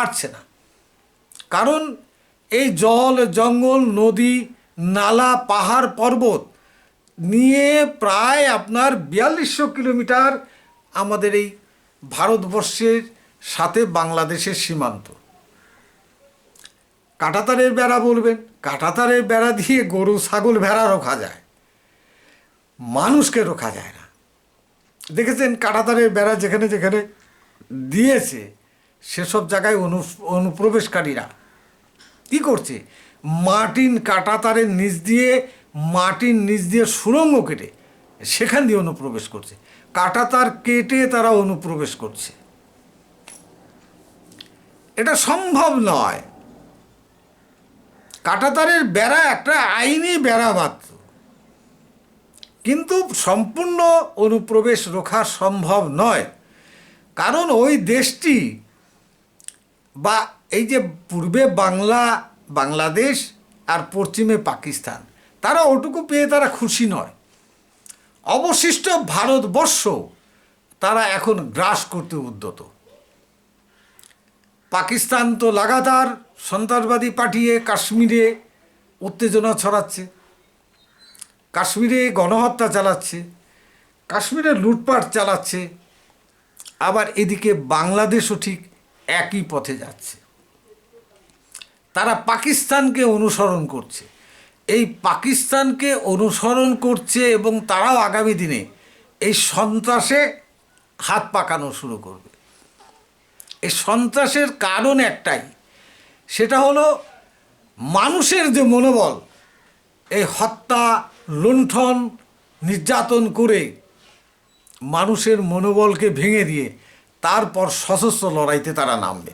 পারছে না। কারণ এই জল, জঙ্গল, নদী, নালা, পাহাড় পর্বত নিয়ে প্রায় আপনার বিয়াল্লিশশো কিলোমিটার আমাদের এই ভারতবর্ষের সাথে বাংলাদেশের সীমান্ত। কাঁটাতারের বেড়া বলবেন, কাঁটাতারের বেড়া দিয়ে গরু, ছাগল, ভেড়া রোখা যায়। মানুষকে রোখা যায় না। দেখেছেন কাঁটাতারের বেড়া যেখানে যেখানে দিয়েছে সেসব জায়গায় অনু, অনুপ্রবেশকারীরা কি করছে? মাটিন কাঁটাতারের নিচ দিয়ে, মাটির নিচ দিয়ে সুড়ঙ্গ কেটে সেখান দিয়ে অনুপ্রবেশ করছে। কাঁটাতার কেটে তারা অনুপ্রবেশ করছে। এটা সম্ভব নয়। কাঁটাতারের বেড়া একটা আইনি বেড়া মাত্র। কিন্তু সম্পূর্ণ অনুপ্রবেশ রোখা সম্ভব নয়। কারণ ওই দেশটি বা এই যে পূর্বে বাংলা, বাংলাদেশ আর পশ্চিমে পাকিস্তান, তারা ওটুকু পেয়ে তারা খুশি নয়। অবশিষ্ট ভারতবর্ষ তারা এখন গ্রাস করতে উদ্যত। পাকিস্তান তো লাগাতার সন্ত্রাসবাদী পাঠিয়ে কাশ্মীরে উত্তেজনা ছড়াচ্ছে, কাশ্মীরে গণহত্যা চালাচ্ছে, কাশ্মীরে লুটপাট চালাচ্ছে, আবার এদিকে বাংলাদেশও ঠিক একই পথে যাচ্ছে। তারা পাকিস্তানকে অনুসরণ করছে। এই পাকিস্তানকে অনুসরণ করছে এবং তারাও আগামী দিনে এই সন্ত্রাসে হাত পাকানো শুরু করবে। এই সন্ত্রাসের কারণ একটাই, সেটা হলো মানুষের যে মনোবল, এই হত্যা, লুণ্ঠন, নির্যাতন করে মানুষের মনোবলকে ভেঙে দিয়ে তারপর সশস্ত্র লড়াইতে তারা নামবে।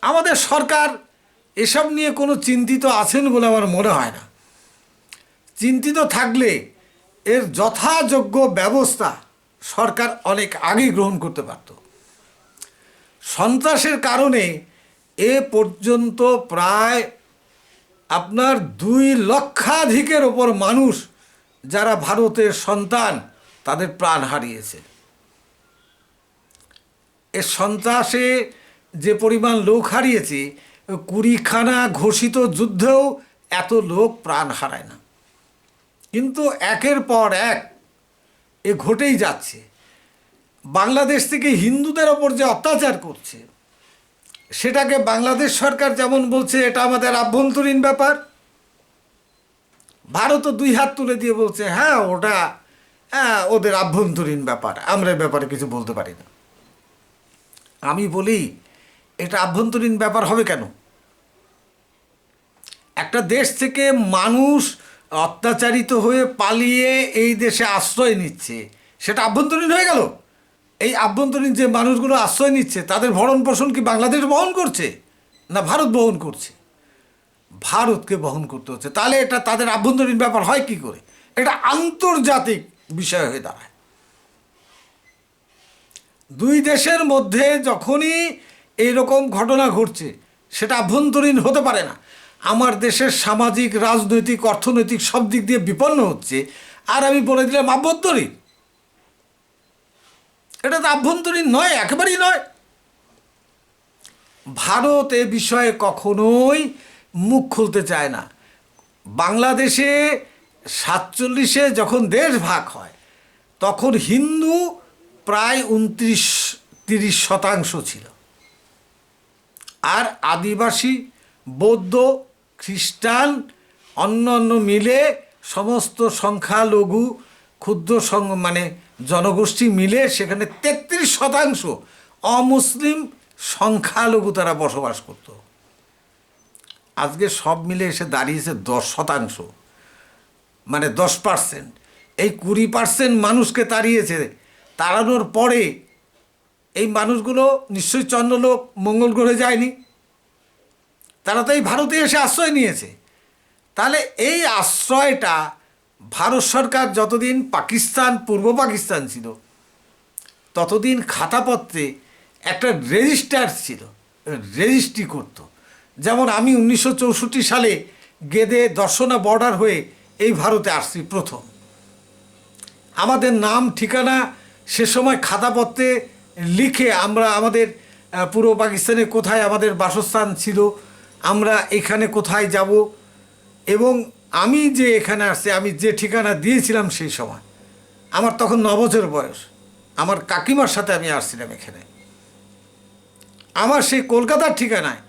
আমাদের সরকার এসব নিয়ে কোনো চিন্তিত আছেন বলে আমার মনে হয় না। চিন্তিত থাকলে এর যথাযোগ্য ব্যবস্থা সরকার অনেক আগেই গ্রহণ করতে পারত। সন্ত্রাসের কারণে এ পর্যন্ত প্রায় আপনার দুই লক্ষাধিকের ওপর মানুষ, যারা ভারতের সন্তান, তাদের প্রাণ হারিয়েছে। এ সন্ত্রাসে যে পরিমাণ লোক হারিয়েছে, কুড়িখানা ঘোষিত যুদ্ধেও এত লোক প্রাণ হারায় না। কিন্তু একের পর এক এ ঘটেই যাচ্ছে। বাংলাদেশ থেকে হিন্দুদের ওপর যে অত্যাচার করছে, সেটাকে বাংলাদেশ সরকার যেমন বলছে, এটা আমাদের আভ্যন্তরীণ ব্যাপার। ভারতও দুই হাত তুলে দিয়ে বলছে হ্যাঁ ওটা হ্যাঁ ওদের আভ্যন্তরীণ ব্যাপার, আমরা ব্যাপারে কিছু বলতে পারি না। আমি বলি, এটা আভ্যন্তরীণ ব্যাপার হবে কেন? একটা দেশ থেকে মানুষ অত্যাচারিত হয়ে পালিয়ে এই দেশে আশ্রয় নিচ্ছে, সেটা আভ্যন্তরীণ হয়ে গেল? এই আভ্যন্তরীণ যে মানুষগুলো আশ্রয় নিচ্ছে, তাদের ভরণ পোষণ কি বাংলাদেশ বহন করছে, না ভারত বহন করছে? ভারতকে বহন করতে হচ্ছে। তাহলে এটা তাদের আভ্যন্তরীণ ব্যাপার হয় কি করে? এটা আন্তর্জাতিক বিষয় হয়ে দাঁড়ায়। দুই দেশের মধ্যে যখনই এইরকম ঘটনা ঘটছে, সেটা আভ্যন্তরীণ হতে পারে না। আমার দেশের সামাজিক, রাজনৈতিক, অর্থনৈতিক সব দিক দিয়ে বিপন্ন হচ্ছে। আর আমি বলে দিলাম আভ্যন্তরীণ। এটা তো আভ্যন্তরীণ নয়, একেবারেই নয়। ভারত এ বিষয়ে কখনোই মুখ খুলতে চায় না। বাংলাদেশে সাতচল্লিশে যখন দেশ ভাগ হয়, তখন হিন্দু প্রায় উনত্রিশ, তিরিশ শতাংশ ছিল। আর আদিবাসী, বৌদ্ধ, খ্রিস্টান, অন্য অন্য মিলে সমস্ত সংখ্যালঘু, ক্ষুদ্র সং মানে জনগোষ্ঠী মিলে সেখানে তেত্রিশ শতাংশ অমুসলিম সংখ্যালঘু তারা বসবাস করত। আজকে সব মিলে এসে দাঁড়িয়েছে দশ শতাংশ মানে দশ পার্সেন্ট। এই কুড়ি পার্সেন্ট মানুষকে তাড়িয়েছে তাড়ানোর পরে এই মানুষগুলো নিশ্চয়ই চন্দ্রলোক মঙ্গল গ্রহে যায়নি। তারা তো এই ভারতে এসে আশ্রয় নিয়েছে। তাহলে এই আশ্রয়টা ভারত সরকার যতদিন পাকিস্তান, পূর্ব পাকিস্তান ছিল, ততদিন খাতাপত্রে একটা রেজিস্টার ছিল, রেজিস্ট্রি করতো। যেমন আমি উনিশশো চৌষট্টি সালে গেদে দর্শনা বর্ডার হয়ে এই ভারতে আসছি প্রথম। আমাদের নাম, ঠিকানা সে সময় খাতাপত্রে লিখে আমরা আমাদের পূর্ব পাকিস্তানে কোথায় আমাদের বাসস্থান ছিল, আমরা এখানে কোথায় যাব, এবং আমি যে এখানে আসছি, আমি যে ঠিকানা দিয়েছিলাম সেই সময়, আমার তখন ন বছর বয়স, আমার কাকিমার সাথে আমি আসছিলাম এখানে। আমার সেই কলকাতার ঠিকানায়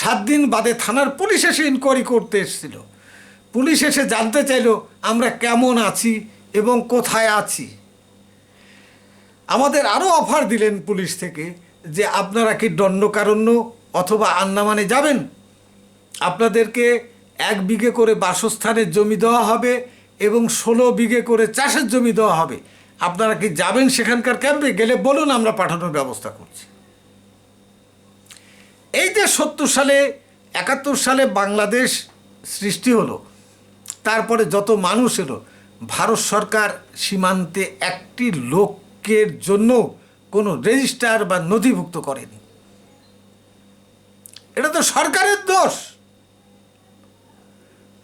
সাত দিন বাদে থানার পুলিশ এসে ইনকোয়ারি করতে এসেছিল। পুলিশ এসে জানতে চাইলো আমরা কেমন আছি এবং কোথায় আছি। আমাদের আরও অফার দিলেন পুলিশ থেকে যে আপনারা কি দণ্ডকারণ্য অথবা আন্দামানে যাবেন? আপনাদেরকে এক বিঘে করে বাসস্থানের জমি দেওয়া হবে এবং ষোলো বিঘে করে চাষের জমি দেওয়া হবে। আপনারা কি যাবেন সেখানকার ক্যাম্পে? গেলে বলুন, আমরা পাঠানোর ব্যবস্থা করছি। এই যে সত্তর সালে, একাত্তর সালে বাংলাদেশ সৃষ্টি হলো, তারপরে যত মানুষ এলো, ভারত সরকার সীমান্তে একটি লোকের জন্য কোনো রেজিস্টার বা নথিভুক্ত করেনি। এটা তো সরকারের দোষ।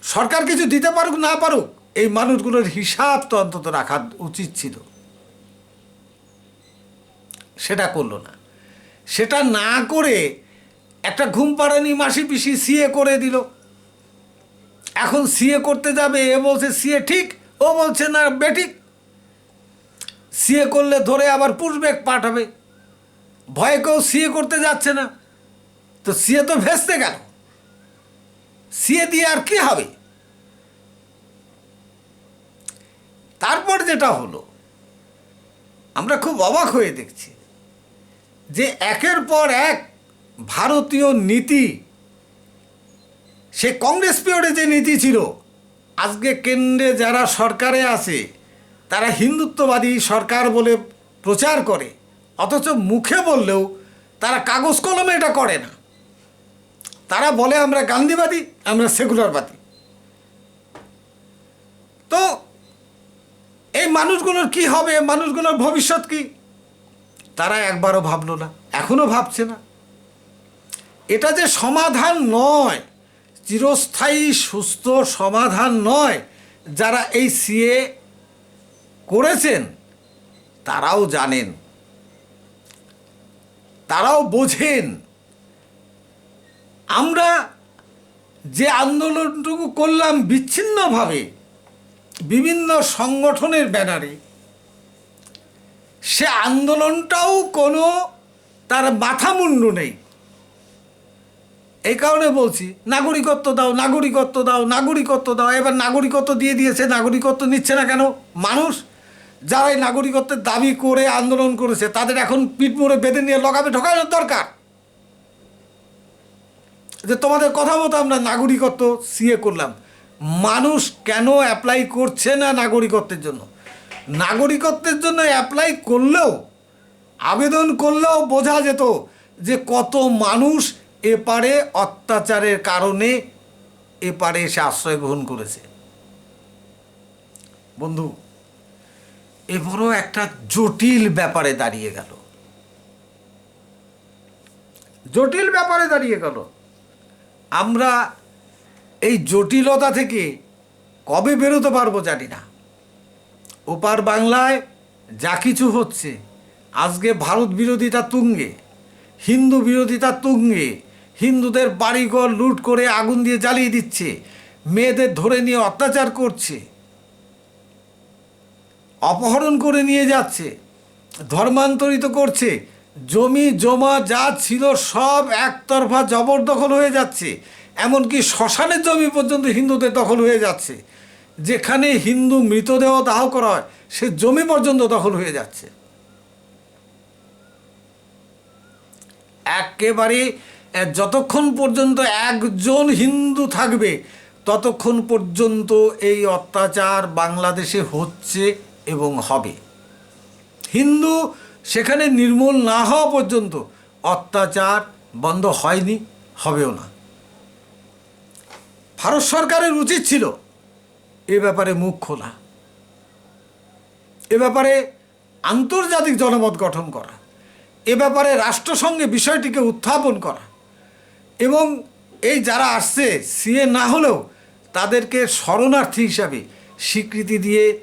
সরকার কিছু দিতে পারুক, না পারুক, এই মানুষগুলোর হিসাব তো অন্তত রাখা উচিত ছিল। সেটা করল না। সেটা না করে একটা ঘুম পাড়ানি মাসি পিসি সিএ করে দিল। এখন সিএ করতে যাবে, এ বলছে সিএ ঠিক, ও বলছে না বেঠিক সিএ করলে ধরে আবার পুশব্যাক পাঠাবে। ভয়ে কেউ সিএ করতে যাচ্ছে না। তো সিএ তো ভেস্তে গেল। সিএ দিয়ে আর কি হবে? তারপর যেটা হলো, আমরা খুব অবাক হয়ে দেখছি যে একের পর এক ভারতীয় নীতি, সে কংগ্রেস পিরিয়ডে যে নীতি ছিল, আজকে কেন্দ্রে যারা সরকারে আছে তারা হিন্দুত্ববাদী সরকার বলে প্রচার করে, অথচ মুখে বললেও তারা কাগজ কলমে এটা করে না। তারা বলে, আমরা গান্ধীবাদী, আমরা সেকুলারবাদী। তো এই মানুষগুলোর কি হবে মানুষগুলোর ভবিষ্যৎ কি? তারা একবারও ভাবলো না এখনও ভাবছে না। এটা যে সমাধান নয়, চিরস্থায়ী সুস্থ সমাধান নয়, যারা এই সিএ করেছেন, তারাও জানেন। তারাও বোঝেন। আমরা যে আন্দোলনটুকু করলাম বিচ্ছিন্নভাবে, বিভিন্ন সংগঠনের ব্যানারে, সে আন্দোলনটাও কোনো তার মাথা মুন্ডু নেই। এই কারণে বলছি, নাগরিকত্ব দাও নাগরিকত্ব দাও নাগরিকত্ব দাও, এবার নাগরিকত্ব দিয়ে দিয়েছে, নাগরিকত্ব নিচ্ছে না কেন? মানুষ যারা এই নাগরিকত্বের দাবি করে আন্দোলন করেছে, তাদের এখন পিঠমোড়ে বেঁধে নিয়ে লগাবে ঢোকানোর দরকার। যে তোমাদের কথা মতো আমরা নাগরিকত্ব সিএ করলাম। মানুষ কেন অ্যাপ্লাই করছে না নাগরিকত্বের জন্য? নাগরিকত্বের জন্য অ্যাপ্লাই করলেও, আবেদন করলেও বোঝা যেত যে কত মানুষ এপারে অত্যাচারের কারণে এপারে এসে আশ্রয় গ্রহণ করেছে। বন্ধু এ বড় একটা জটিল ব্যাপারে দাঁড়িয়ে গেল। জটিল ব্যাপারে দাঁড়িয়ে গেল। আমরা এই জটিলতা থেকে কবে বেরোতে পারব জানি না। ওপার বাংলায় যা কিছু হচ্ছে, আজকে ভারত বিরোধিতা তুঙ্গে, হিন্দু বিরোধিতা তুঙ্গে, হিন্দুদের বাড়িঘর লুট করে আগুন দিয়ে জ্বালিয়ে দিচ্ছে, মেয়েদের ধরে নিয়ে অত্যাচার করছে। অপহরণ করে নিয়ে যাচ্ছে, ধর্মান্তরিত করছে, জমি, জমা যা ছিল সব একতরফা জবরদখল হয়ে যাচ্ছে, এমনকি শ্মশানের জমি পর্যন্ত হিন্দুদের দখল হয়ে যাচ্ছে। যেখানে হিন্দু মৃতদেহ দাহ করা হয়, সে জমি পর্যন্ত দখল হয়ে যাচ্ছে। একেবারে যতক্ষণ পর্যন্ত একজন হিন্দু থাকবে, ততক্ষণ পর্যন্ত এই অত্যাচার বাংলাদেশে হচ্ছে। এবং হবে। হিন্দু সেখানে নির্মূল না হওয়া পর্যন্ত অত্যাচার বন্ধ হয়নি, হবেও না। ভারত সরকারের উচিত ছিল এ ব্যাপারে মুখ খোলা। এ ব্যাপারে আন্তর্জাতিক জনমত গঠন করা। এ ব্যাপারে রাষ্ট্রসংঘে বিষয়টিকে উত্থাপন করা। এবং এই যারা আসছে, সিএ না হলেও তাদেরকে শরণার্থী হিসাবে স্বীকৃতি দিয়ে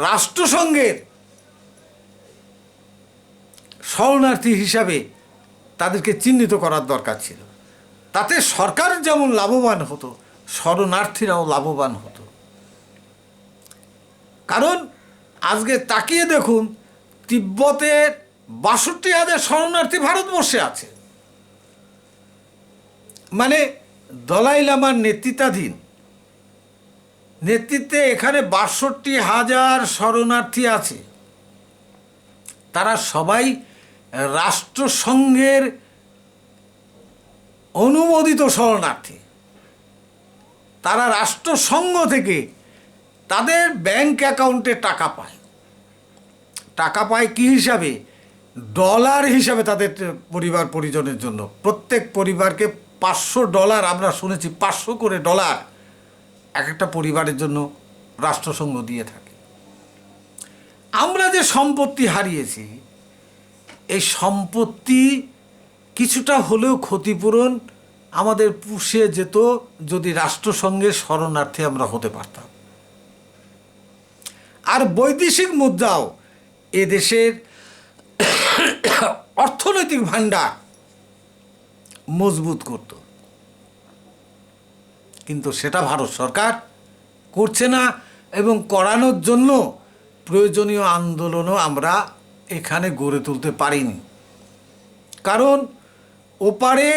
রাষ্ট্রসংঘের শরণার্থী হিসাবে তাদেরকে চিহ্নিত করার দরকার ছিল। তাতে সরকার যেমন লাভবান হতো, শরণার্থীরাও লাভবান হতো। কারণ আজকে তাকিয়ে দেখুন, তিব্বতের বাষট্টি হাজার শরণার্থী ভারতবর্ষে আছে। মানে দলাই লামার নেতৃত্বাধীন নেতৃত্বে এখানে বাষট্টি হাজার শরণার্থী আছে। তারা সবাই রাষ্ট্রসংঘের অনুমোদিত শরণার্থী। তারা রাষ্ট্রসংঘ থেকে তাদের ব্যাংক অ্যাকাউন্টে টাকা পায়। টাকা পায় কি হিসাবে? ডলার হিসাবে তাদের পরিবার পরিজনের জন্য। প্রত্যেক পরিবারকে পাঁচশো ডলার আমরা শুনেছি, পাঁচশো করে ডলার। এক একটা পরিবারের জন্য রাষ্ট্রসংঘ দিয়ে থাকে। আমরা যে সম্পত্তি হারিয়েছি, এই সম্পত্তি কিছুটা হলেও ক্ষতিপূরণ আমাদের পুষে যেত যদি রাষ্ট্রসংঘের শরণার্থী আমরা হতে পারতাম। আর বৈদেশিক মুদ্রাও এদেশের অর্থনৈতিক ভাণ্ডার মজবুত করত। কিন্তু সেটা ভারত সরকার করছে না এবং করানোর জন্য প্রয়োজনীয় আন্দোলনও আমরা এখানে গড়ে তুলতে পারিনি। কারণ ওপারে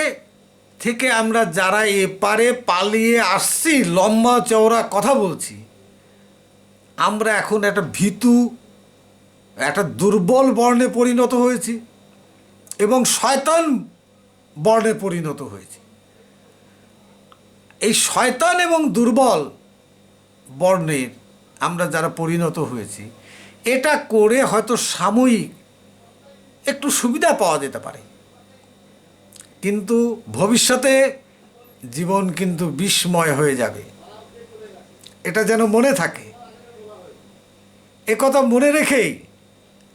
থেকে আমরা যারা এপারে পালিয়ে আসছি, লম্বা চওড়া কথা বলছি, আমরা এখন একটা ভীতু, একটা দুর্বল বর্ণে পরিণত হয়েছি এবং শয়তান বর্ণে পরিণত হয়েছি। এই শয়তান এবং দুর্বল বর্ণের আমরা যারা পরিণত হয়েছি, এটা করে হয়তো সাময়িক একটু সুবিধা পাওয়া যেতে পারে। কিন্তু ভবিষ্যতে জীবন কিন্তু বিস্ময় হয়ে যাবে। এটা যেন মনে থাকে। একথা মনে রেখেই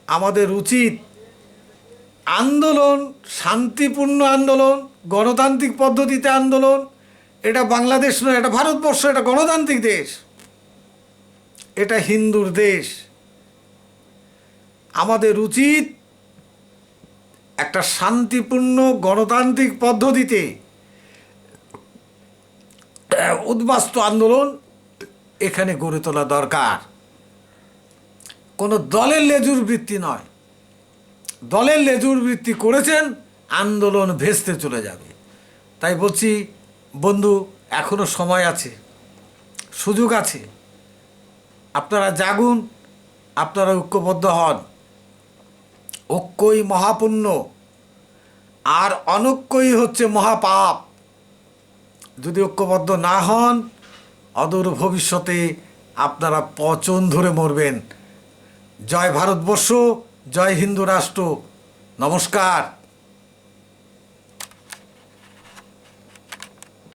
আমাদের উচিত আন্দোলন, শান্তিপূর্ণ আন্দোলন, গণতান্ত্রিক পদ্ধতিতে আন্দোলন এটা বাংলাদেশ নয়, এটা ভারতবর্ষ, এটা গণতান্ত্রিক দেশ। এটা হিন্দুর দেশ। আমাদের উচিত একটা শান্তিপূর্ণ গণতান্ত্রিক পদ্ধতিতে, উদ্বাস্তু আন্দোলন এখানে গড়ে তোলা দরকার। কোনো দলের লেজুর বৃত্তি নয়। দলের লেজুর বৃত্তি করেছেন, আন্দোলন ভেস্তে চলে যাবে। তাই বলছি বন্ধু, এখনও সময় আছে। সুযোগ আছে। আপনারা জাগুন, আপনারা ঐক্যবদ্ধ হন। ঐক্যই মহাপুণ্য। আর অনৈক্যই হচ্ছে মহাপাপ। যদি ঐক্যবদ্ধ না হন, অদূর ভবিষ্যতে আপনারা পচন ধরে মরবেন। জয় ভারতবর্ষ, জয় হিন্দু রাষ্ট্র। নমস্কার।